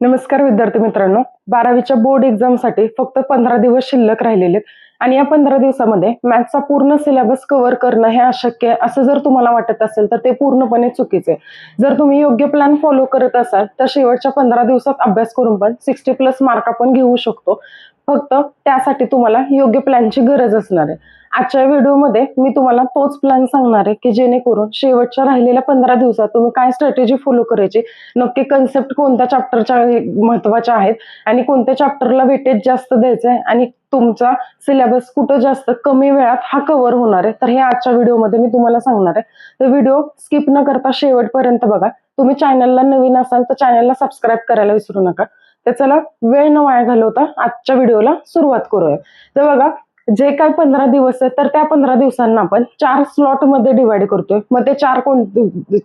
नमस्कार विद्यार्थी मित्रांनो. बारावीच्या बोर्ड एक्झामसाठी फक्त पंधरा दिवस शिल्लक राहिलेले आहेत आणि या पंधरा दिवसामध्ये मॅथ्सचा पूर्ण सिलेबस कव्हर करणं हे अशक्य असं जर तुम्हाला वाटत असेल तर ते पूर्णपणे चुकीचे जर तुम्ही योग्य प्लॅन फॉलो करत असाल तर शेवटच्या पंधरा दिवसात अभ्यास करून पण सिक्स्टी प्लस मार्क आपण घेऊ शकतो. फक्त त्यासाठी तुम्हाला योग्य प्लॅनची गरज असणार आहे. आजच्या व्हिडिओमध्ये मी तुम्हाला तोच प्लॅन सांगणार आहे की जेणेकरून शेवटच्या राहिलेल्या पंधरा दिवसात तुम्ही काय स्ट्रॅटेजी फॉलो करायची नक्की कन्सेप्ट कोणत्या चॅप्टरच्या महत्त्वाच्या आहेत आणि कोणत्या चॅप्टरला वेटेज जास्त द्यायचं आहे आणि तुमचा सिलेबस कुठं जास्त कमी वेळात हा कव्हर होणार आहे. तर हे आजच्या व्हिडिओमध्ये मी तुम्हाला सांगणार आहे. तर व्हिडिओ स्किप न करता शेवटपर्यंत बघा. तुम्ही चॅनलला नवीन असाल तर चॅनलला सबस्क्राईब करायला विसरू नका. तर चला वेळ न वाया घालवता आजच्या व्हिडिओला सुरुवात करूया. तर बघा जे काय पंधरा दिवस आहेत तर त्या पंधरा दिवसांना आपण चार स्लॉटमध्ये डिवाइड करतोय. मग ते चार कोण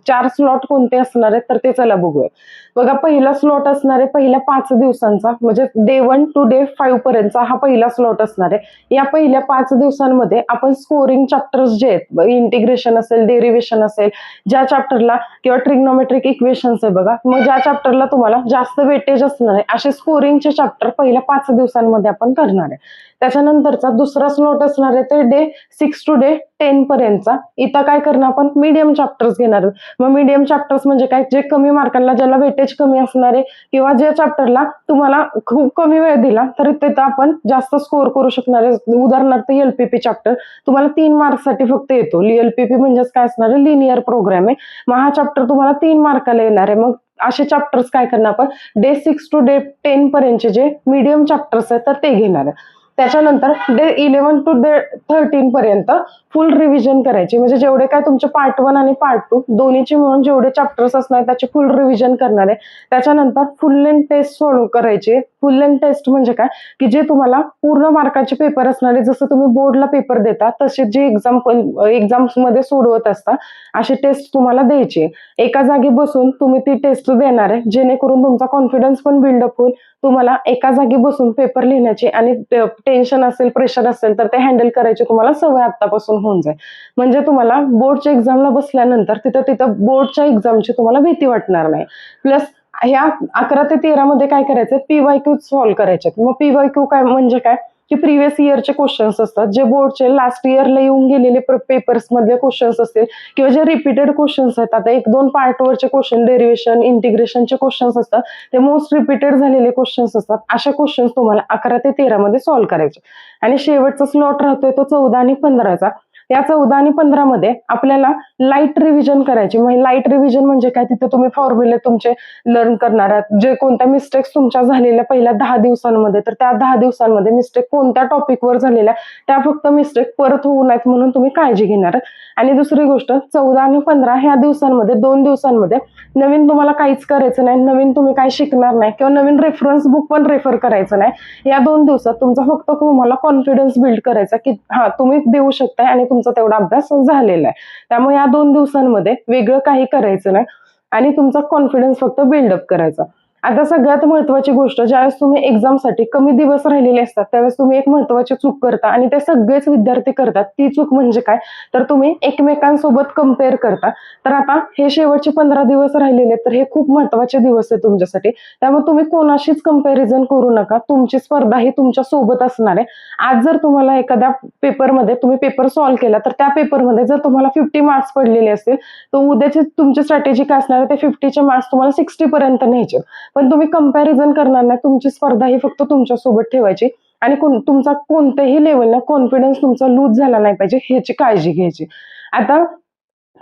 चार स्लॉट कोणते असणार आहेत तर ते चला बघूया. बघा पहिला स्लॉट असणार आहे पहिल्या पाच दिवसांचा म्हणजे day one to day five पर्यंतचा हा पहिला स्लॉट असणार आहे. या पहिल्या पाच दिवसांमध्ये आपण स्कोरिंग चॅप्टर्स जे आहेत इंटिग्रेशन असेल डेरिव्हेशन असेल ज्या चॅप्टरला किंवा ट्रिग्नोमेट्रिक इक्वेशन्स आहे बघा मग ज्या चॅप्टरला तुम्हाला जास्त वेटेज असणार आहे असे स्कोरिंगचे चॅप्टर पहिल्या पाच दिवसांमध्ये आपण करणार आहे. त्याच्यानंतरचा दुसरा स्लॉट असणार आहे ते day six to day ten पर्यंतचा. इथं काय करणार आपण? मीडियम चॅप्टर्स घेणार मग मीडियम चॅप्टर्स म्हणजे काय? जे कमी मार्कांना ज्याला वेटेज कमी असणार आहे किंवा ज्या चॅप्टरला तुम्हाला खूप कमी वेळ दिला तर तिथं आपण जास्त स्कोअर करू शकणार आहे. उदाहरणार्थ एलपीपी चॅप्टर तुम्हाला तीन मार्क्ससाठी फक्त येतो. एलपीपी म्हणजेच काय असणार आहे? लिनियर प्रोग्राम आहे. मग हा चॅप्टर तुम्हाला तीन मार्काला येणार आहे. मग असे चॅप्टर्स काय करणार आपण? Day six to day ten पर्यंतचे जे मीडियम चॅप्टर्स आहेत तर ते घेणार आहे. त्याच्यानंतर day eleven to day thirteen पर्यंत फुल रिव्हिजन करायची. म्हणजे जेवढे काय तुमचे पार्ट वन आणि पार्ट टू दोन्हीचे मिळून जेवढे चॅप्टर्स असणार त्याचे फुल रिव्हिजन करणार आहे. त्याच्यानंतर फुल लेंथ टेस्ट सोडू करायची. फुल लेंथ टेस्ट म्हणजे काय? की जे तुम्हाला पूर्ण मार्काचे पेपर असणारे जसं तुम्ही बोर्डला पेपर देता तसे जे एक्झाम एक्झाम्समध्ये सोडवत असता अशी टेस्ट तुम्हाला द्यायची. एका जागी बसून तुम्ही ती टेस्ट देणार आहे. जेणेकरून तुमचा कॉन्फिडन्स पण बिल्डअप होईल. तुम्हाला एका जागी बसून पेपर लिहिण्याची आणि टेन्शन असेल प्रेशर असेल तर ते हँडल करायची तुम्हाला सवय आतापासून होऊन जाईल. म्हणजे तुम्हाला बोर्डच्या एक्झामला बसल्यानंतर तिथं तिथं बोर्डच्या एक्झामची तुम्हाला भीती वाटणार नाही. प्लस ह्या अकरा ते तेरा मध्ये काय करायचं? पीवाय क्यू सॉल्व्ह करायचे. मग पीवाय क्यू काय म्हणजे काय? की प्रिव्हियस इयरचे क्वेश्चन्स असतात. जे बोर्डचे लास्ट इयरला येऊन गेलेले पेपर्स मधले क्वेश्चन्स असतील किंवा जे रिपीटेड क्वेश्चन्स आहेत आता एक दोन पार्टवरचे क्वेश्चन डेरिव्हेशन इंटिग्रेशनचे क्वेश्चन्स असतात ते मोस्ट रिपीटेड झालेले क्वेश्चन्स असतात. अशा क्वेश्चन्स तुम्हाला अकरा ते तेरा मध्ये सॉल्व्ह करायचे. आणि शेवटचा स्लॉट राहतोय तो चौदा आणि पंधराचा. या चौदा आणि पंधरा मध्ये आपल्याला लाइट रिव्हिजन करायची. म्हणजे लाइट रिव्हिजन म्हणजे काय? तिथे तुम्ही फॉर्म्युले तुमचे लर्न करणार आहात. जे कोणत्या मिस्टेक्स तुमच्या झालेल्या पहिल्या दहा दिवसांमध्ये तर त्या दहा दिवसांमध्ये मिस्टेक कोणत्या टॉपिकवर झालेल्या त्या फक्त मिस्टेक परत होऊ नयेत म्हणून तुम्ही काळजी घेणार आणि दुसरी गोष्ट चौदा आणि पंधरा ह्या दिवसांमध्ये दोन दिवसांमध्ये नवीन तुम्हाला काहीच करायचं नाही नवीन तुम्ही काय शिकणार नाही किंवा नवीन रेफरन्स बुक पण रेफर करायचं नाही. या दोन दिवसात तुमचा फक्त तुम्हाला कॉन्फिडन्स बिल्ड करायचा की हा तुम्ही देऊ शकताय आणि तुमचा तेवढा अभ्यास झालेला आहे. त्यामुळे या दोन दिवसांमध्ये वेगळं काही करायचं नाही आणि तुमचा कॉन्फिडन्स फक्त बिल्डअप करायचा. आता सगळ्यात महत्वाची गोष्ट ज्यावेळेस तुम्ही एक्झामसाठी कमी दिवस राहिलेले असतात त्यावेळेस तुम्ही एक महत्वाची चूक करता आणि ते सगळेच विद्यार्थी करतात. ती चूक म्हणजे काय? तर तुम्ही एकमेकांसोबत कंपेअर करता. तर आता हे शेवटचे पंधरा दिवस राहिलेले आहेत, तर हे खूप महत्त्वाचे दिवस आहे तुमच्यासाठी. त्यामुळे तुम्ही कोणाशीच कंपॅरिझन करू नका. तुमची स्पर्धा ही तुमच्यासोबत असणार आहे. आज जर तुम्हाला एखाद्या पेपरमध्ये तुम्ही पेपर सॉल्व्ह केला तर त्या पेपरमध्ये जर तुम्हाला फिफ्टी मार्क्स पडलेले असतील तर उद्याची तुमची स्ट्रॅटेजी काय असणार आहे? ते फिफ्टीचे मार्क्स तुम्हाला सिक्स्टी पर्यंत न्यायचे पण तुम्ही कंपॅरिझन करणार नाही. तुमची स्पर्धा ही फक्त तुमच्यासोबत ठेवायची. आणि कोण- तुमचा कोणत्याही लेवलला कॉन्फिडन्स तुमचा लूज झाला नाही पाहिजे ह्याची काळजी घ्यायची. आता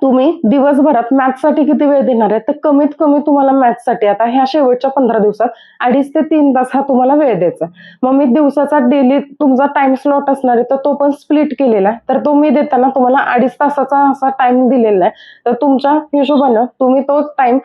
तुम्ही दिवसभरात मॅथ्ससाठी किती वेळ देणार आहे? तर कमीत कमी तुम्हाला मॅथ्ससाठी आता ह्या शेवटच्या पंधरा दिवसात अडीच ते तीन तास हा तुम्हाला वेळ द्यायचा मग मी दिवसाचा डेली तुमचा टाइम स्लॉट असणार आहे तर तो पण स्प्लिट केलेला आहे. तर तो मी देताना तुम्हाला अडीच तासाचा असा टाइम दिलेला आहे. तर तुमच्या हिशोबानं तुम्ही तो टाइम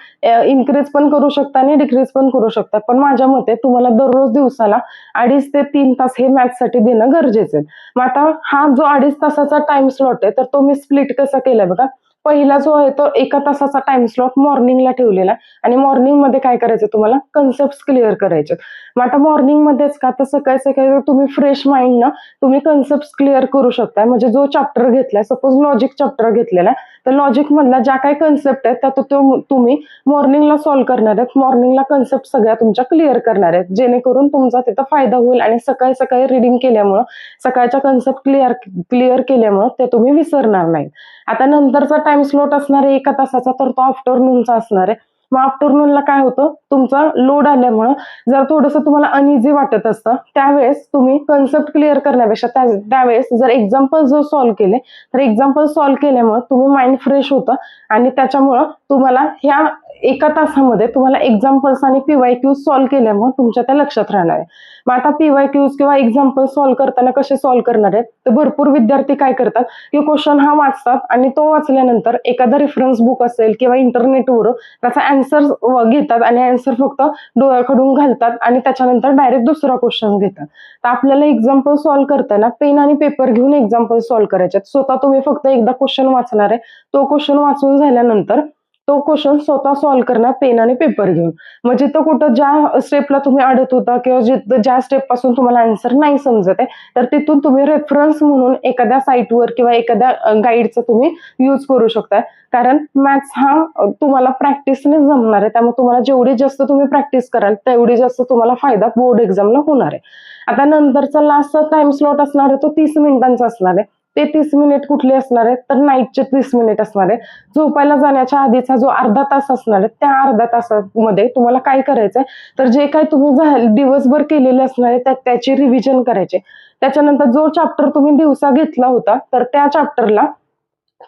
इन्क्रीज पण करू शकता आणि डिक्रीज पण करू शकता. पण माझ्या मते तुम्हाला दररोज दिवसाला अडीच ते तीन तास हे मॅथ्ससाठी देणं गरजेचं आहे. मग आता हा जो अडीच तासाचा टाइम स्लॉट आहे तर तो मी स्प्लिट कसा केलाय बघा? पहिला जो आहे तो एका तासाचा टाइम स्लॉट मॉर्निंगला ठेवलेला आहे. आणि मॉर्निंगमध्ये काय करायचं तुम्हाला? कन्सेप्ट क्लिअर करायचे. मग आता मॉर्निंगमध्येच का? तर सकाळी सकाळी तुम्ही फ्रेश माइंडनं तुम्ही कन्सेप्ट क्लिअर करू शकता म्हणजे जो चॅप्टर घेतलाय सपोज लॉजिक चॅप्टर घेतलेला आहे. तर लॉजिक मधल्या ज्या काही कन्सेप्ट आहेत त्या तो- तो तुम्ही मॉर्निंगला सॉल्व्ह करणार आहेत. मॉर्निंगला कन्सेप्ट सगळ्या तुमच्या क्लिअर करणार आहेत. जेणेकरून तुमचा तिथं फायदा होईल आणि सकाळी सकाळी रिडिंग केल्यामुळं सकाळच्या कन्सेप्ट क्लिअर क्लिअर केल्यामुळं ते तुम्ही विसरणार नाही आता नंतरचा टाइम स्लॉट असणार आहे एका तासाचा तर तो आफ्टरनूनचा असणार आहे. मग आफ्टरनूनला काय होतं? तुमचा लोड आल्यामुळं जर थोडंसं तुम्हाला अनइझी वाटत असतं त्यावेळेस तुम्ही कन्सेप्ट क्लिअर करण्यापेक्षा त्यावेळेस जर एक्झाम्पल जर सॉल्व्ह केले तर एक्झाम्पल सॉल्व्ह केल्यामुळं तुम्ही माइंड फ्रेश होतं आणि त्याच्यामुळं तुम्हाला ह्या एका तासामध्ये तुम्हाला एक्झाम्पल्स आणि पीवाय क्यूज सॉल्व केल्यामुळे तुमच्या त्या लक्षात राहणार आहे. मग आता पीवाय क्यूज किंवा एक्झाम्पल सॉल्व्ह करताना कसे सॉल्व्ह करणार आहेत? तर भरपूर विद्यार्थी काय करतात की क्वेश्चन हा वाचतात आणि तो वाचल्यानंतर एखादा रेफरन्स बुक असेल किंवा इंटरनेटवर त्याचा अँसर घेतात आणि अँसर फक्त डोळ्याकडून घालतात आणि त्याच्यानंतर डायरेक्ट दुसरा क्वेश्चन घेतात. तर आपल्याला एक्झाम्पल सॉल्व्ह करताना पेन आणि पेपर घेऊन एक्झाम्पल सॉल्व्ह करायचे आहेत. स्वतः तुम्ही फक्त एकदा क्वेश्चन वाचणार आहे. तो क्वेश्चन वाचून झाल्यानंतर तो क्वेश्चन स्वतः सॉल्व्ह करणार पेन आणि पेपर घेऊन. म्हणजे मग जिथं कुठं ज्या स्टेपला तुम्ही अडत होता किंवा जिथं ज्या स्टेपपासून तुम्हाला आन्सर नाही समजत आहे तर तिथून तुम्ही रेफरन्स म्हणून एखाद्या साईटवर किंवा एखाद्या गाईडचा तुम्ही यूज करू शकता कारण मॅथ्स हा तुम्हाला प्रॅक्टिसने जमणार आहे. त्यामुळे तुम्हाला जेवढी जास्त तुम्ही प्रॅक्टिस कराल तेवढी जास्त तुम्हाला फायदा बोर्ड एक्झामला होणार आहे. आता नंतरचा लास्टचा टाइम स्लॉट असणार आहे तो तीस मिनिटांचा असणार आहे. ते तीस मिनिट कुठले असणार आहेत? तर नाईटचे तीस मिनिट असणार आहे झोपायला जाण्याच्या आधीचा जो अर्धा तास असणार आहे त्या अर्ध्या तासामध्ये तुम्हाला काय करायचंय? तर जे काय तुम्ही दिवसभर केलेले असणार आहे त्या रिव्हिजन करायचे. त्याच्यानंतर जो चॅप्टर तुम्ही दिवसा घेतला होता तर त्या चॅप्टरला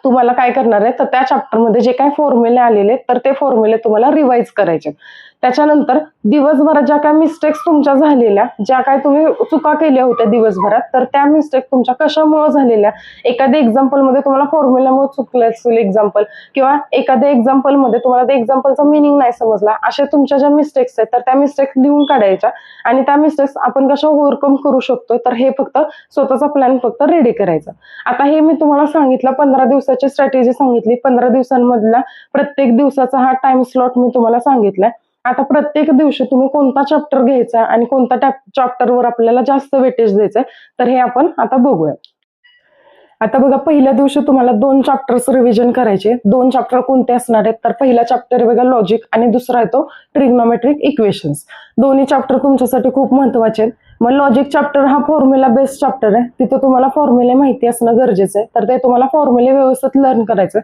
तुम्हाला काय करणार आहे? तर त्या चॅप्टरमध्ये जे काय फॉर्म्युले आलेले आहेत, तर ते फॉर्म्युले तुम्हाला रिवाईज करायचे. त्याच्यानंतर दिवसभरात ज्या काय मिस्टेक्स तुमच्या झालेल्या ज्या काय तुम्ही चुका केल्या होत्या दिवसभरात तर त्या मिस्टेक तुमच्या कशामुळे झालेल्या? एखाद्या एक्झाम्पलमध्ये तुम्हाला फॉर्म्युल्यामुळे चुकलं असेल एक्झाम्पल किंवा एखाद्या एक्झाम्पलमध्ये तुम्हाला त्या एक्झाम्पलचा मिनिंग नाही समजला अशा तुमच्या ज्या मिस्टेक्स आहेत तर त्या मिस्टेक्स लिहून काढायच्या. आणि त्या मिस्टेक्स आपण कशा ओव्हरकम करू शकतो तर हे फक्त स्वतःचा प्लॅन फक्त रेडी करायचा. आता हे मी तुम्हाला सांगितलं पंधरा दिवसाची स्ट्रॅटेजी सांगितली. पंधरा दिवसांमधला प्रत्येक दिवसाचा हा टाइम स्लॉट मी तुम्हाला सांगितलाय. आता प्रत्येक दिवशी तुम्ही कोणता चॅप्टर घ्यायचा आणि कोणत्या चॅप्टरवर आपल्याला जास्त वेटेज द्यायचा तर हे आपण आता बघूया. आता बघा पहिल्या दिवशी तुम्हाला दोन चॅप्टर्स रिव्हिजन करायचे. दोन चॅप्टर कोणते असणार आहेत? तर पहिला चॅप्टर बघा लॉजिक आणि दुसरा आहे तो ट्रिग्नोमेट्रिक इक्वेशन्स दोन्ही चॅप्टर तुमच्यासाठी खूप महत्त्वाचे आहेत. मग लॉजिक चॅप्टर हा फॉर्म्युला बेस्ड चॅप्टर आहे. तिथं तुम्हाला फॉर्म्युले माहिती असणं गरजेचं आहे. तर ते तुम्हाला फॉर्म्युले व्यवस्थित लर्न करायचं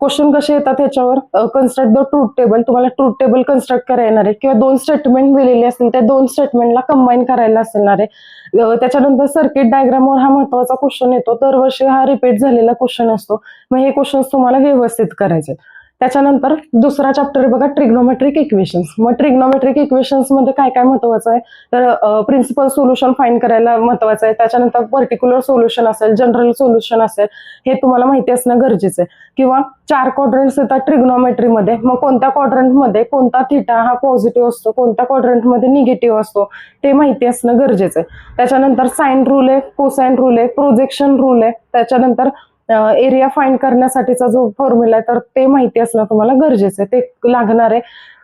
क्वेश्चन कसे येतात ह्याच्यावर? कन्स्ट्रक्ट द ट्रूथ टेबल तुम्हाला ट्रूथ टेबल कन्स्ट्रक्ट करायला येणार आहे. किंवा दोन स्टेटमेंट दिलेले असतील त्या दोन स्टेटमेंटला कंबाईन करायला असणार आहे. त्याच्यानंतर सर्किट डायग्रामवर हा महत्त्वाचा क्वेश्चन येतो. दरवर्षी हा रिपीट झालेला क्वेश्चन असतो. मग हे क्वेश्चन तुम्हाला व्यवस्थित करायचे त्याच्यानंतर दुसरा चॅप्टर बघा ट्रिग्नोमेट्रिक इक्वेशन्स मग ट्रिग्नोमेट्रिक इक्वेशन्समध्ये काय काय महत्वाचं आहे? तर प्रिन्सिपल सोल्युशन फाईंड करायला महत्वाचं आहे. त्याच्यानंतर पर्टिक्युलर सोल्युशन असेल जनरल सोल्युशन असेल हे तुम्हाला माहिती असणं गरजेचं आहे. किंवा चार क्वाड्रंट्स येतात ट्रिग्नोमेट्रीमध्ये मग कोणत्या क्वाड्रंटमध्ये कोणता थिटा हा पॉझिटिव्ह असतो कोणत्या क्वाड्रंटमध्ये निगेटिव्ह असतो ते माहिती असणं गरजेचं आहे. त्याच्यानंतर साइन रूल आहे कोसाईन रूल आहे प्रोजेक्शन रूल आहे. त्याच्यानंतर एरिया फाइंड करण्यासाठीचा जो फॉर्म्युला आहे तर ते माहिती असणं तुम्हाला गरजेचं आहे. ते लागणार आहे.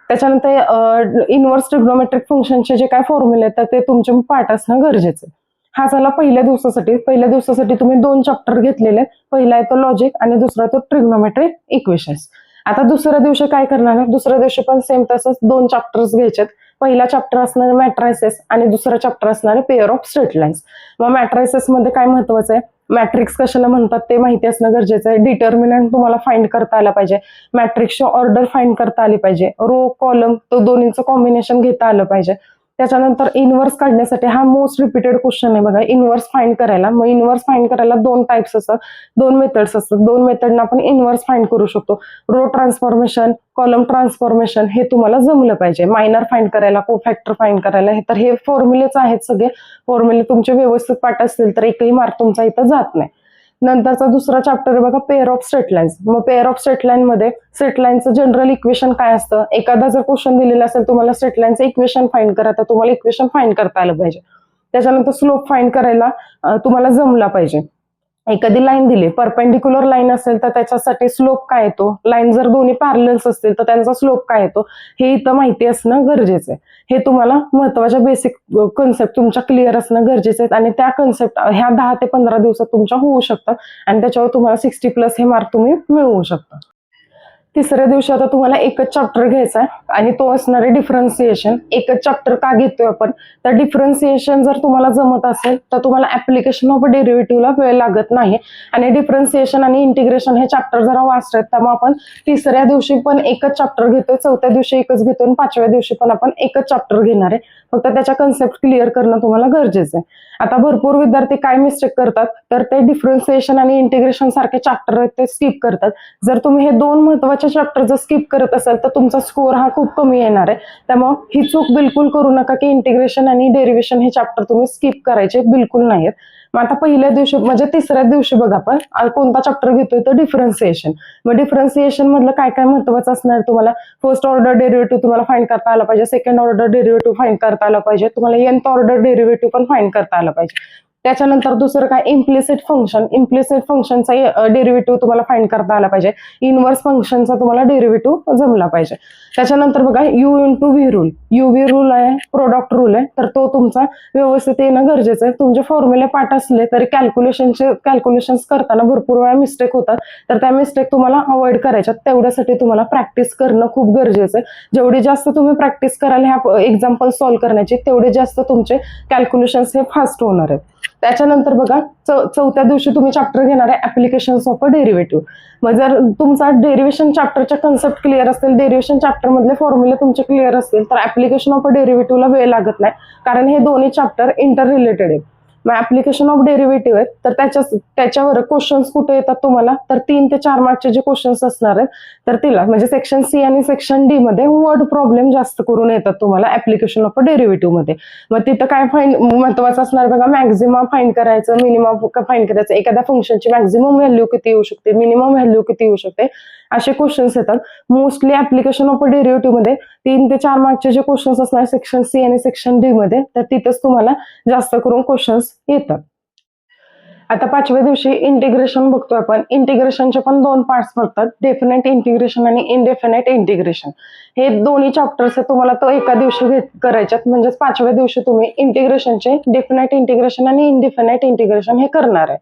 त्याच्यानंतर इन्व्हर्स ट्रिग्नोमेट्रिक फंक्शनचे जे काय फॉर्म्युले आहेत तर ते तुमचे पाठ असणं गरजेचं आहे. हा झाला पहिल्या दिवसासाठी. पहिल्या दिवसासाठी तुम्ही दोन चॅप्टर घेतलेले आहेत. पहिला आहे तो लॉजिक आणि दुसरा तो ट्रिग्नोमेट्रिक इक्वेशन्स आता दुसऱ्या दिवशी काय करणार आहे? दुसऱ्या दिवशी पण सेम तसंच दोन चॅप्टर्स घ्यायचे पहिला चॅप्टर असणार मॅट्रायसेस आणि दुसरा चॅप्टर असणार पेअर ऑफ स्ट्रेट लाईन्स मग मॅट्रायसेस मध्ये काय महत्वाचं आहे? मॅट्रिक्स कशाला म्हणतात ते माहिती असणं गरजेचं आहे. डिटर्मिनंट तुम्हाला फाइंड करता आला पाहिजे. मॅट्रिक्सची ऑर्डर फाइंड करता आली पाहिजे. रो कॉलम तो दोन्हीचं कॉम्बिनेशन घेता आलं पाहिजे. त्याच्यानंतर इनवर्स काढण्यासाठी हा मोस्ट रिपीटेड क्वेश्चन आहे बघा. इनवर्स फाइंड करायला. मग इनवर्स फाइंड करायला दोन टाइप्स असतात. दोन मेथड्स असतात. दोन मेथडना आपण इनवर्स फाइंड करू शकतो. रो ट्रान्सफॉर्मेशन कॉलम ट्रान्सफॉर्मेशन हे तुम्हाला जमलं पाहिजे. मायनर फाइंड करायला को फॅक्टर फाइंड करायला हे तर हे फॉर्म्युलेच आहेत सगळे. फॉर्म्युले तुमचे व्यवस्थित पाठ असतील तर एकही मार्क तुमचा इथं जात नाही. नंतरचा दुसरा चॅप्टर बघा पेअर ऑफ स्ट्रेट लाईन्स मग पेअर ऑफ स्ट्रेट लाईन मध्ये स्ट्रेट लाईनचं जनरल इक्वेशन काय असतं? एखादा जर क्वेश्चन दिलेला असेल तुम्हाला स्ट्रेट लाईनचं इक्वेशन फाइंड करा तर तुम्हाला इक्वेशन फाइंड करता आलं पाहिजे. त्याच्यानंतर स्लोप फाइंड करायला तुम्हाला जमला पाहिजे. एखादी लाईन दिली? परपेंडिक्युलर लाईन असेल तर त्याच्यासाठी स्लोप काय येतो? लाईन जर दोन्ही पॅरलल्स असतील तर त्यांचा स्लोप काय येतो? हे इथं माहिती असणं गरजेचं आहे. हे तुम्हाला महत्त्वाच्या बेसिक कन्सेप्ट तुमच्या क्लिअर असणं गरजेचं आहे. आणि त्या कन्सेप्ट ह्या दहा ते पंधरा दिवसात तुमच्या होऊ शकतात आणि त्याच्यावर तुम्हाला सिक्स्टी प्लस हे मार्क तुम्ही मिळवू शकता. तिसऱ्या दिवशी आता तुम्हाला एकच चॅप्टर घ्यायचा आहे आणि तो असणार आहे डिफरन्सिएशन एकच चॅप्टर का घेतोय आपण? तर डिफरन्सिएशन जर तुम्हाला जमत असेल तर तुम्हाला ऍप्लिकेशन ऑफ डेरिव्हेटिव्हला वेळ लागत नाही. आणि डिफरन्सिएशन आणि इंटिग्रेशन हे चॅप्टर जरा वाचत आहेत. त्यामुळे आपण तिसऱ्या दिवशी पण एकच चॅप्टर घेतोय चौथ्या दिवशी एकच घेतोय आणि पाचव्या दिवशी पण आपण एकच चॅप्टर घेणार आहे. फक्त त्याच्या कन्सेप्ट क्लिअर करणं तुम्हाला गरजेचं आहे. आता भरपूर विद्यार्थी काय मिस्टेक करतात? तर ते डिफरन्सिएशन आणि इंटिग्रेशन सारखे चॅप्टर आहेत ते स्किप करतात. जर तुम्ही हे दोन महत्त्वाचे चॅप्टर जर स्किप करत असाल तर तुमचा स्कोअर हा खूप कमी येणार आहे. त्यामुळे ही चूक बिलकुल करू नका की इंटिग्रेशन आणि डेरिव्हेशन हे चॅप्टर तुम्ही स्किप करायचे बिलकुल नाहीत मग आता पहिल्या दिवशी म्हणजे तिसऱ्या दिवशी बघा आपण कोणता चॅप्टर घेतोय तर डिफरन्सिएशन मग डिफरन्सिएशन मधलं काय काय महत्वाचं असणार तुम्हाला? फर्स्ट ऑर्डर डेरिव्हेटिव्ह तुम्हाला फाईंड करता आला पाहिजे. सेकंड ऑर्डर डेरिव्हेटिव्ह फाईंड करता आला पाहिजे. तुम्हाला एन्थ ऑर्डर डेरिव्हेटिव्ह पण फाईंड करता आला पाहिजे. त्याच्यानंतर दुसरं काय इम्प्लिसिट फंक्शन इम्प्लिसिट फंक्शनचा डेरिव्हेटिव्ह तुम्हाला फाईंड करता आला पाहिजे. इनवर्स फंक्शनचा तुम्हाला डेरिव्हेटिव्ह जमला पाहिजे. त्याच्यानंतर बघा u into v rule u v rule आहे प्रोडक्ट रूल आहे. तर तो तुमचा व्यवस्थित येणं गरजेचं आहे. तुमचे फॉर्म्युले पाठ असले तरी कॅल्क्युलेशनचे कॅल्क्युलेशन्स करताना भरपूर वेळा मिस्टेक होतात. तर त्या मिस्टेक तुम्हाला अवॉइड करायच्यात. तेवढ्यासाठी तुम्हाला प्रॅक्टिस करणं खूप गरजेचं आहे. जेवढी जास्त तुम्ही प्रॅक्टिस कराल ह्या एक्झाम्पल सॉल्व्ह करण्याची तेवढे जास्त तुमचे कॅल्क्युलेशन्स हे फास्ट होणार आहेत. त्याच्यानंतर बघा चौ चौथ्या दिवशी तुम्ही चॅप्टर घेणार आहे ऍप्लिकेशन्स ऑफ अ डेरिव्हेटिव्ह मग जर तुमचा डेरिव्हेशन चॅप्टरच्या कन्सेप्ट क्लिअर असतील डेरिव्हेशन चॅप्टर मधले फॉर्म्युले तुमचे क्लिअर असतील तर ऍप्लिकेशन ऑफ अ डेरिव्हेटिव्हला वेळ लागत नाही. कारण हे दोन्ही चॅप्टर इंटर रिलेटेड आहेत. मग ऍप्लिकेशन ऑफ डेरिव्हेटिव्ह आहेत तर त्याच्या त्याच्यावर क्वेश्चन्स कुठे येतात तुम्हाला? तर तीन ते चार मार्कचे जे क्वेश्चन्स असणार आहेत तर तिला म्हणजे सेक्शन सी आणि सेक्शन डी मध्ये वर्ड प्रॉब्लेम जास्त करून येतात तुम्हाला ऍप्लिकेशन ऑफ डेरिव्हेटिव्हमध्ये. मग तिथं काय फाईन महत्वाचं असणार बघा मॅक्झिमम फाईन करायचं मिनिमम फाईन करायचं. एखाद्या फंक्शनची मॅक्झिमम व्हॅल्यू किती येऊ शकते मिनिमम व्हॅल्यू किती येऊ शकते. असे क्वेश्चन्स येतात. मोस्टली ऍप्लिकेशन ऑफ डेरिव्हेटिव्हमध्ये तीन ते चार मार्कचे जे क्वेश्चन्स असणार सेक्शन सी आणि सेक्शन डी मध्ये तर तिथेच तुम्हाला जास्त करून क्वेश्चन्स येतात. आता पाचव्या दिवशी इंटिग्रेशन बघतोय आपण. इंटिग्रेशनचे पण दोन पार्ट्स बघतात. डेफिनेट इंटिग्रेशन आणि इनडेफिनेट इंटिग्रेशन हे दोन्ही चॅप्टर्स तुम्हाला तो एका दिवशी घेत करायच्यात. म्हणजेच पाचव्या दिवशी तुम्ही इंटिग्रेशनचे डेफिनेट इंटिग्रेशन आणि इनडेफिनेट इंटिग्रेशन हे करणार आहे.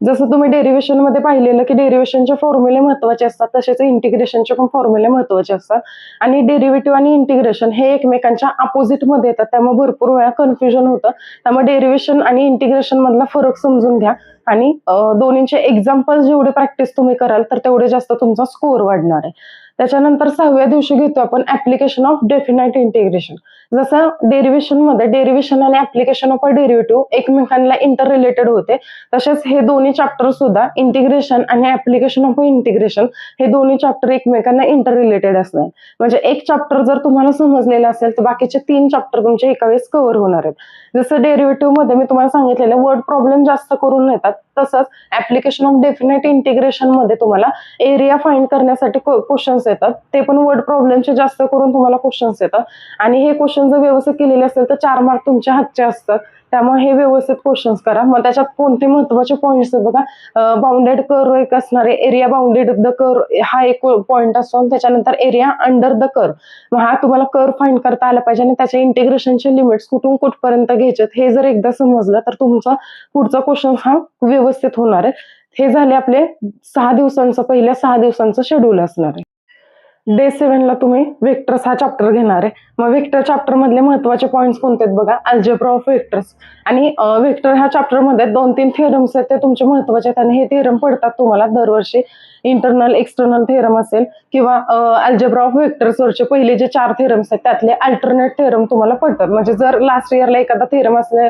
जसं तुम्ही डेरिव्हेशनमध्ये पाहिलेलं की डेरिव्हेशनचे फॉर्म्युले महत्त्वाचे असतात तसेच इंटिग्रेशनचे पण फॉर्म्युले महत्त्वाचे असतात. आणि डेरिव्हेटिव्ह आणि इंटिग्रेशन हे एकमेकांच्या अपोजिटमध्ये येतात. त्यामुळे भरपूर वेळा कन्फ्युजन होतं. त्यामुळे डेरिव्हेशन आणि इंटिग्रेशन मधला फरक समजून घ्या. आणि दोन्हींचे एक्झाम्पल जेवढे प्रॅक्टिस तुम्ही कराल तर तेवढे जास्त तुमचा स्कोअर वाढणार आहे. त्याच्यानंतर सहाव्या दिवशी घेतो आपण ऍप्लिकेशन ऑफ डेफिनाइट इंटिग्रेशन जसं डेरिव्हेशनमध्ये डेरिव्हेशन आणि ऍप्लिकेशन ऑफ अ डेरिव्हेटिव्ह एकमेकांना इंटर रिलेटेड होते तसेच हे दोन्ही चॅप्टर सुद्धा इंटिग्रेशन आणि ऍप्लिकेशन ऑफ इंटिग्रेशन हे दोन्ही चॅप्टर एकमेकांना इंटर रिलेटेड असणार. म्हणजे एक चॅप्टर जर तुम्हाला समजलेलं असेल तर बाकीचे तीन चॅप्टर तुमचे एका वेळेस कव्हर होणार आहेत. जसं डेरिव्हेटिव्हमध्ये मी तुम्हाला सांगितलेलं वर्ड प्रॉब्लेम जास्त करून येतात तसंच ऍप्लिकेशन ऑफ डेफिनेट इंटिग्रेशनमध्ये तुम्हाला एरिया फाइंड करण्यासाठी क्वेश्चन्स येतात. ते पण वर्ड प्रॉब्लेमचे जास्त करून तुम्हाला क्वेश्चन्स येतात. आणि हे क्वेश्चन जर व्यवस्थित केलेले असेल तर चार मार्क तुमच्या हातचे असतात. त्यामुळे हे व्यवस्थित क्वेश्चन्स करा. मग त्याच्यात कोणते महत्त्वाचे पॉईंट्स आहेत बघा? बाउंडेड कर एक असणारे एरिया बाउंडेड द कर हा एक पॉईंट असतो त्याच्यानंतर एरिया अंडर द कर मग हा तुम्हाला कर फाईंड करता आला पाहिजे आणि त्याच्या इंटिग्रेशनचे लिमिट्स कुठून कुठपर्यंत घ्यायचे हे जर एकदा समजलं तर तुमचा पुढचा क्वेश्चन हा व्यवस्थित होणार आहे. हे झाले आपले सहा दिवसांचं पहिल्या सहा दिवसांचं शेड्यूल असणार आहे. डे सेव्हनला तुम्ही वेक्टर्स हा चॅप्टर घेणार आहे. मग वेक्टर चॅप्टर मधले महत्त्वाचे पॉईंट्स कोणते आहेत बघा? अल्जेब्रा ऑफ वेक्टर्स आणि वेक्टर ह्या चॅप्टरमध्ये दोन तीन थिअरम्स आहेत ते तुमचे महत्त्वाचे आहेत आणि हे थिअरम पडतात तुम्हाला दरवर्षी. इंटरनल एक्सटर्नल थेरम असेल किंवा अल्जेब्रा ऑफ वेक्टर्सवरचे पहिले जे चार थेरम्स आहेत त्यातले अल्टरनेट थेरम तुम्हाला पडतात. म्हणजे जर लास्ट इयरला एखादा थेरम असले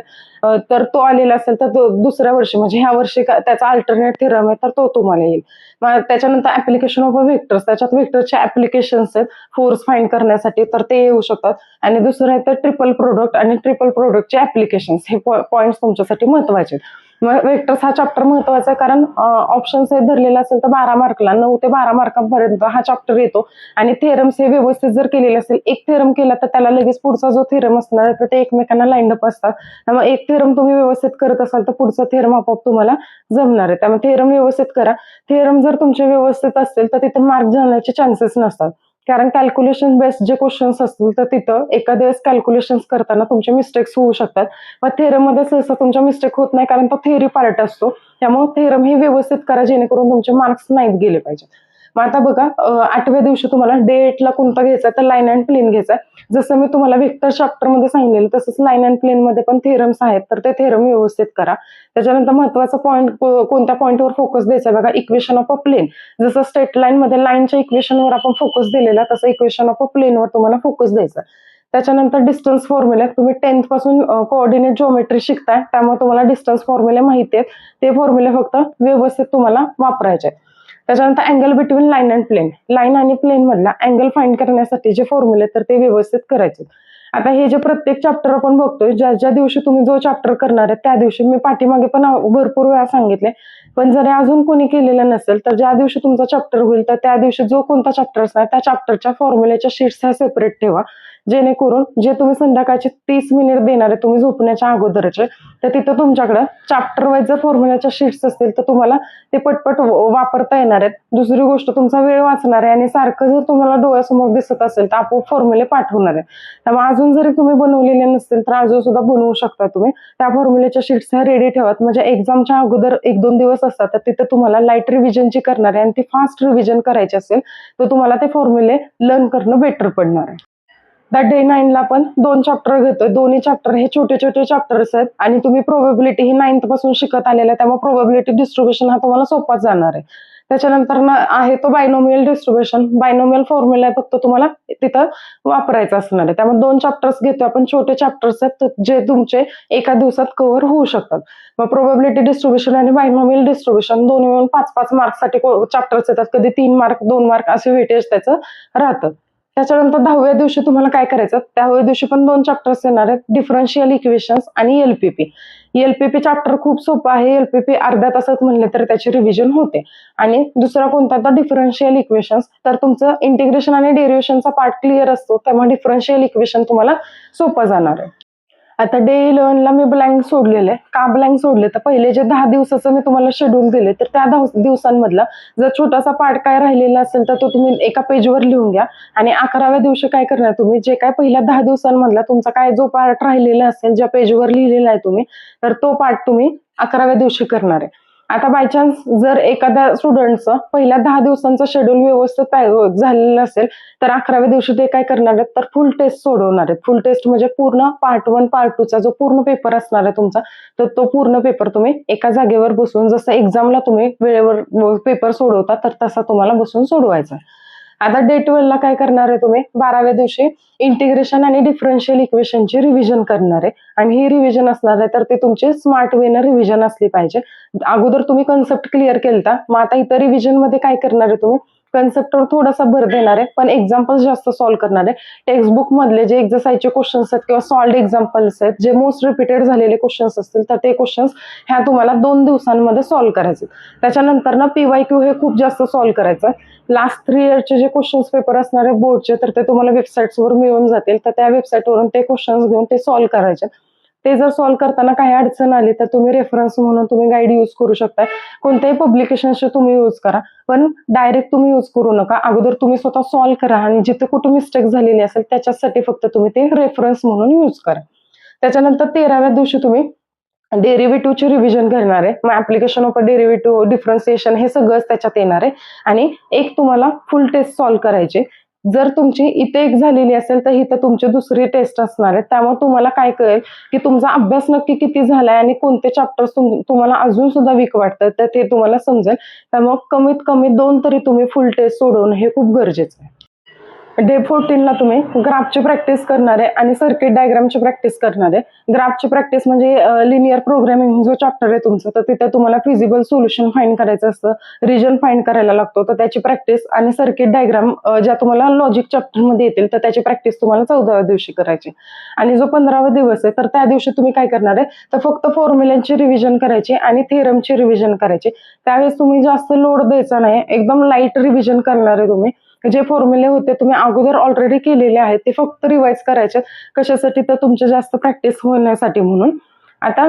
तर तो आलेला असेल तर तो दुसऱ्या वर्षी म्हणजे ह्या वर्षी त्याचा अल्टरनेट थेरम आहे तर तो तुम्हाला येईल. त्याच्यानंतर ऍप्लिकेशन ऑफ व्हेक्टर्स त्याच्यात व्हेक्टरचे ऍप्लिकेशन्स आहेत फोर्स फाइंड करण्यासाठी तर ते येऊ शकतात. आणि दुसरं आहे तर ट्रिपल प्रोडक्ट आणि ट्रिपल प्रोडक्टचे ऍप्लिकेशन्स हे पॉईंट्स तुमच्यासाठी महत्त्वाचे आहेत. वेक्टर्स हा चॅप्टर महत्त्वाचा आहे. कारण ऑप्शन्स हे धरलेला असेल तर बारा मार्कला नऊ ते बारा मार्कापर्यंत हा चॅप्टर येतो. आणि थेरम्स हे व्यवस्थित जर केलेले असेल एक थेरम केला तर त्याला लगेच पुढचा जो थेरम असणार आहे तर ते एकमेकांना लाईन अप असतात. त्यामुळे एक थेरम तुम्ही व्यवस्थित करत असाल तर पुढचा थेरम आपोआप तुम्हाला जमणार आहे. त्यामुळे थेरम व्यवस्थित करा. थेरम जर तुमचे व्यवस्थित असतील तर तिथे मार्क जाण्याचे चान्सेस नसतात. कारण कॅल्क्युलेशन बेस्ड जे क्वेश्चन्स असतील तर तिथं एखाद्या वेळेस कॅल्क्युलेशन्स करताना तुमचे मिस्टेक्स होऊ शकतात. मग थेरममध्ये सहसा तुमच्या मिस्टेक होत नाही कारण तो थेअरी पार्ट असतो. त्यामुळे थेरम हे व्यवस्थित करा जेणेकरून तुमचे मार्क्स नाहीत गेले पाहिजे मग आता बघा आठव्या दिवशी तुम्हाला डेटला कोणता घ्यायचा तर लाईन अँड प्लेन घ्यायचा जसं मी तुम्हाला व्हेक्टर चॅप्टरमध्ये सांगितलेलं तसंच लाईन अँड प्लेन मध्ये पण थेरम्स आहेत तर ते थेरम व्यवस्थित करा. त्याच्यानंतर महत्त्वाचा पॉईंट कोणत्या पॉईंटवर फोकस द्यायचा बघा इक्वेशन ऑफ अ प्लेन जसं स्टेट लाईन मध्ये लाईनच्या इक्वेशनवर आपण फोकस दिलेला तसं इक्वेशन ऑफ अ प्लेनवर तुम्हाला फोकस द्यायचा त्याच्यानंतर डिस्टन्स फॉर्म्युला तुम्ही टेन्थपासून कोऑर्डिनेट जिओमेट्री शिकताय त्यामुळे तुम्हाला डिस्टन्स फॉर्म्युले माहिती आहेत. ते फॉर्म्युले फक्त व्यवस्थित तुम्हाला वापरायचे आहेत. त्याच्यानंतर angle between line and plane line आणि प्लेन मधला अँगल फाईंड करण्यासाठी जे फॉर्म्युले तर ते व्यवस्थित करायचे. आता हे जे प्रत्येक चॅप्टर आपण बघतोय ज्या ज्या दिवशी तुम्ही जो चॅप्टर करणार आहे त्या दिवशी मी पाठीमागे पण भरपूर वेळा सांगितले. पण जर अजून कोणी केलेलं नसेल तर ज्या दिवशी तुमचा चॅप्टर होईल तर त्या दिवशी जो कोणता चॅप्टर असणार त्या चॅप्टरच्या फॉर्म्युलेच्या शीट्स ह्या सेपरेट ठेवा. जेणेकरून जे तुम्ही संध्याकाळचे तीस मिनिट देणार आहे तुम्ही झोपण्याच्या अगोदरचे तर तिथं तुमच्याकडं चॅप्टर वाईज जर फॉर्म्युल्याच्या शीट्स असतील तर तुम्हाला ते पटपट वापरता येणार आहेत. दुसरी गोष्ट तुमचा वेळ वाचणार आहे आणि सारखं जर तुम्हाला डोळ्यासमोर दिसत असेल तर आपोआप फॉर्म्युले पाठवणार आहे. त्यामुळे अजून जरी तुम्ही बनवलेले नसतील तर अजून सुद्धा बनवू शकता तुम्ही. त्या फॉर्म्युलेच्या शीट्स ह्या रेडी ठेवत म्हणजे एक्झामच्या अगोदर एक दोन दिवस असतात तर तिथे तुम्हाला लाइट रिव्हिजनची करणार आहे आणि ती फास्ट रिव्हिजन करायची असेल तर तुम्हाला ते फॉर्म्युले लर्न करणं बेटर पडणार आहे. त्या डे नाईनला पण दोन चॅप्टर घेतोय. दोन्ही चॅप्टर हे छोटे छोटे चॅप्टर्स आहेत. आणि तुम्ही प्रोबेबिलिटी ही नाईन्थपासून शिकत आलेला आहे त्यामुळे प्रोबेबिलिटी डिस्ट्रीब्युशन हा तुम्हाला सोपाच जाणार आहे. त्याच्यानंतर आहे तो बायनोमियल डिस्ट्रीब्युशन बायनोमियल फॉर्म्युला आहे फक्त तुम्हाला तिथं वापरायचा असणार आहे. त्यामुळे दोन चॅप्टर्स घेतो आपण छोटे चॅप्टर्स आहेत जे तुमचे एका दिवसात कव्हर होऊ शकतात. मग प्रोबेबिलिटी डिस्ट्रीब्युशन आणि बायनोमियल डिस्ट्रीब्युशन दोन्ही मिळून पाच पाच मार्क्ससाठी चॅप्टर्स येतात. कधी तीन मार्क दोन मार्क असे वेटेज त्याचं राहतं. त्याच्यानंतर दहाव्या दिवशी तुम्हाला काय करायचं? दहाव्या दिवशी पण दोन चॅप्टर्स येणार आहेत. डिफरन्शियल इक्वेशन्स आणि एलपीपी एलपीपी चॅप्टर खूप सोपं आहे. एलपीपी अर्ध्या तासात म्हणले तर त्याची रिव्हिजन होते. आणि दुसरा कोणता तर डिफरन्शियल इक्वेशन्स तर तुमचं इंटिग्रेशन आणि डेरिवेशनचा पार्ट क्लिअर असतो. त्यामुळे डिफरन्शियल इक्वेशन तुम्हाला सोपं जाणार आहे. आता डे इलेव्हनला मी ब्लँक सोडलेले. का ब्लँक सोडले? तर पहिले जे दहा दिवसाचं मी तुम्हाला शेड्यूल दिले तर त्या दिवसांमधला जर छोटासा पार्ट काय राहिलेला असेल तर तो तुम्ही एका पेजवर लिहून घ्या. आणि अकराव्या दिवशी काय करणार तुम्ही? जे काय पहिल्या दहा दिवसांमधला तुमचा काय जो पार्ट राहिलेला असेल ज्या पेजवर लिहिलेला आहे तुम्ही तर तो पार्ट तुम्ही अकराव्या दिवशी करणार आहे. आता बाय चान्स जर एखाद्या स्टुडंटचं पहिल्या दहा दिवसांचं शेड्यूल व्यवस्थित झालेलं असेल तर अकराव्या दिवशी ते काय करणार आहेत तर फुल टेस्ट सोडवणार आहेत फुल टेस्ट म्हणजे पूर्ण पार्ट वन पार्ट टूचा जो पूर्ण पेपर असणार आहे तुमचा तर तो पूर्ण पेपर तुम्ही एका जागेवर बसून जसं एक्झामला तुम्ही वेळेवर पेपर सोडवता तर तसा तुम्हाला बसून सोडवायचा आहे. आता डे ला काय करणार आहे तुम्ही? बाराव्या दिवशी इंटिग्रेशन आणि डिफरन्शियल इक्वेशनची रिव्हिजन करणार आहे. आणि ही रिव्हिजन असणार आहे तर ते तुमचे स्मार्ट वेनं रिव्हिजन असली पाहिजे. अगोदर तुम्ही कन्सेप्ट क्लिअर केलता मग आता इतर रिव्हिजनमध्ये काय करणार आहे तुम्ही? कन्सेप्टवर थोडासा भर देणार आहे पण एक्झाम्पल जास्त सॉल्व्ह करणार आहे. टेक्स्टबुक मधले जे एक्झरसाइजचे क्वेश्चन्स आहेत किंवा सॉल्ड एक्झाम्पल्स आहेत जे मोस्ट रिपीटेड झालेले क्वेश्चन्स असतील तर ते क्वेश्चन्स ह्या तुम्हाला दोन दिवसांमध्ये सॉल्व्ह करायचे त्याच्यानंतर ना पीवाय क्यू हे खूप जास्त सॉल्व्ह करायचं आहे. लास्ट थ्री इयरचे जे क्वेश्चन्स पेपर असणार आहे बोर्डचे तर ते तुम्हाला वेबसाईट्सवर मिळून जातील. तर त्या वेबसाईटवरून ते क्वेश्चन्स घेऊन ते सॉल्व्ह करायचे ते जर सॉल्व्ह करताना काही अडचण आली तर तुम्ही रेफरन्स म्हणून तुम्ही गाईड यूज करू शकता कोणत्याही पब्लिकेशनचे तुम्ही यूज करा पण डायरेक्ट तुम्ही यूज करू नका. अगोदर तुम्ही स्वतः सॉल्व्ह करा आणि जिथे कुठे मिस्टेक झालेली असेल त्याच्यासाठी फक्त तुम्ही ते रेफरन्स म्हणून यूज करा. त्याच्यानंतर तेराव्या दिवशी तुम्ही डेरिव्हेटिव्हचे रिव्हिजन करणार आहे. मग ऍप्लिकेशन ऑफ डेरिव्हेटिव्ह डिफरन्सिएशन हे सगळंच त्याच्यात येणार आहे. आणि एक तुम्हाला फुल टेस्ट सॉल्व्ह करायची. जर तुमची इथे एक झालेली असेल तर इथं तुमची दुसरी टेस्ट असणार आहे. त्यामुळे तुम्हाला काय कळेल की तुमचा अभ्यास नक्की किती झालाय आणि कोणते चॅप्टर्स तुम्हाला अजून सुद्धा वीक वाटतात तर ते तुम्हाला समजेल. त्यामुळे कमीत कमी दोन तरी तुम्ही फुल टेस्ट सोडवणं हे खूप गरजेचं आहे. डे फोर्टीनला तुम्ही ग्राफची प्रॅक्टिस करणार आहे आणि सर्किट डायग्रामची प्रॅक्टिस करणार. आहे ग्राफची प्रॅक्टिस म्हणजे लिनियर प्रोग्रामिंग जो चॅप्टर आहे तुमचं तर तिथे तुम्हाला फिजिबल सोल्युशन फाईंड करायचं असतं रिजन फाईंड करायला लागतो तर त्याची प्रॅक्टिस आणि सर्किट डायग्राम ज्या तुम्हाला लॉजिक चॅप्टरमध्ये येतील तर त्याची प्रॅक्टिस तुम्हाला चौदाव्या दिवशी करायची. आणि जो पंधरावा दिवस आहे तर त्या दिवशी तुम्ही काय करणार आहे तर फक्त फॉर्म्युल्यांची रिव्हिजन करायची आणि थेरमची रिव्हिजन करायची. त्यावेळेस तुम्ही जास्त लोड द्यायचा नाही एकदम लाइट रिव्हिजन करणार आहे तुम्ही. जे फॉर्म्युले होते तुम्ही अगोदर ऑलरेडी केलेले आहेत ते फक्त रिवाईज करायचे. कशासाठी? तर तुमचे जास्त प्रॅक्टिस होण्यासाठी म्हणून. आता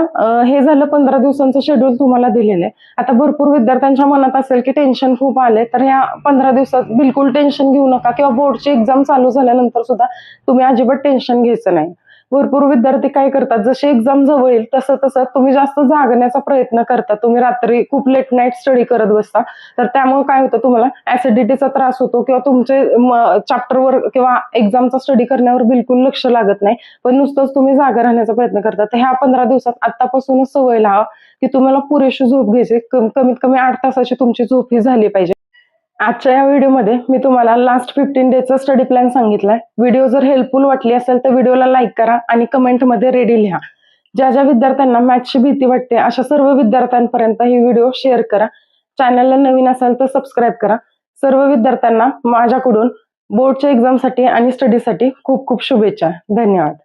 हे झालं पंधरा दिवसांचं शेड्यूल तुम्हाला दिलेलं आहे. आता भरपूर विद्यार्थ्यांच्या मनात असेल की टेन्शन खूप आले तर ह्या पंधरा दिवसात बिलकुल टेन्शन घेऊ नका. किंवा बोर्डची एक्झाम चालू झाल्यानंतर सुद्धा तुम्ही अजिबात टेन्शन घ्यायचं नाही. भरपूर विद्यार्थी काय करतात? जशी एक्झाम जवळ येईल तसं तसं तुम्ही जास्त जागण्याचा प्रयत्न करता. तुम्ही रात्री खूप लेट नाईट स्टडी करत बसता. तर त्यामुळे काय होतं तुम्हाला? ऍसिडिटीचा त्रास होतो किंवा तुमचे चॅप्टरवर किंवा एक्झामचा स्टडी करण्यावर बिलकुल लक्ष लागत नाही. पण नुसतंच तुम्ही जागा राहण्याचा प्रयत्न करता. तर ह्या पंधरा दिवसात आतापासूनच सवय लावा की तुम्हाला पुरेशी झोप घ्यायची. कमीत कमी आठ तासाची तुमची झोप ही झाली पाहिजे. आजच्या या व्हिडिओमध्ये मी तुम्हाला लास्ट फिफ्टीन डेचा स्टडी प्लॅन सांगितलाय. व्हिडिओ जर हेल्पफुल वाटली असेल तर व्हिडिओला लाईक करा आणि कमेंटमध्ये रेडी लिहा. ज्या ज्या विद्यार्थ्यांना मॅथ्सची भीती वाटते अशा सर्व विद्यार्थ्यांपर्यंत ही व्हिडिओ शेअर करा. चॅनलला नवीन असाल तर सबस्क्राईब करा. सर्व विद्यार्थ्यांना माझ्याकडून बोर्डच्या एक्झामसाठी आणि स्टडीसाठी खूप खूप शुभेच्छा. धन्यवाद.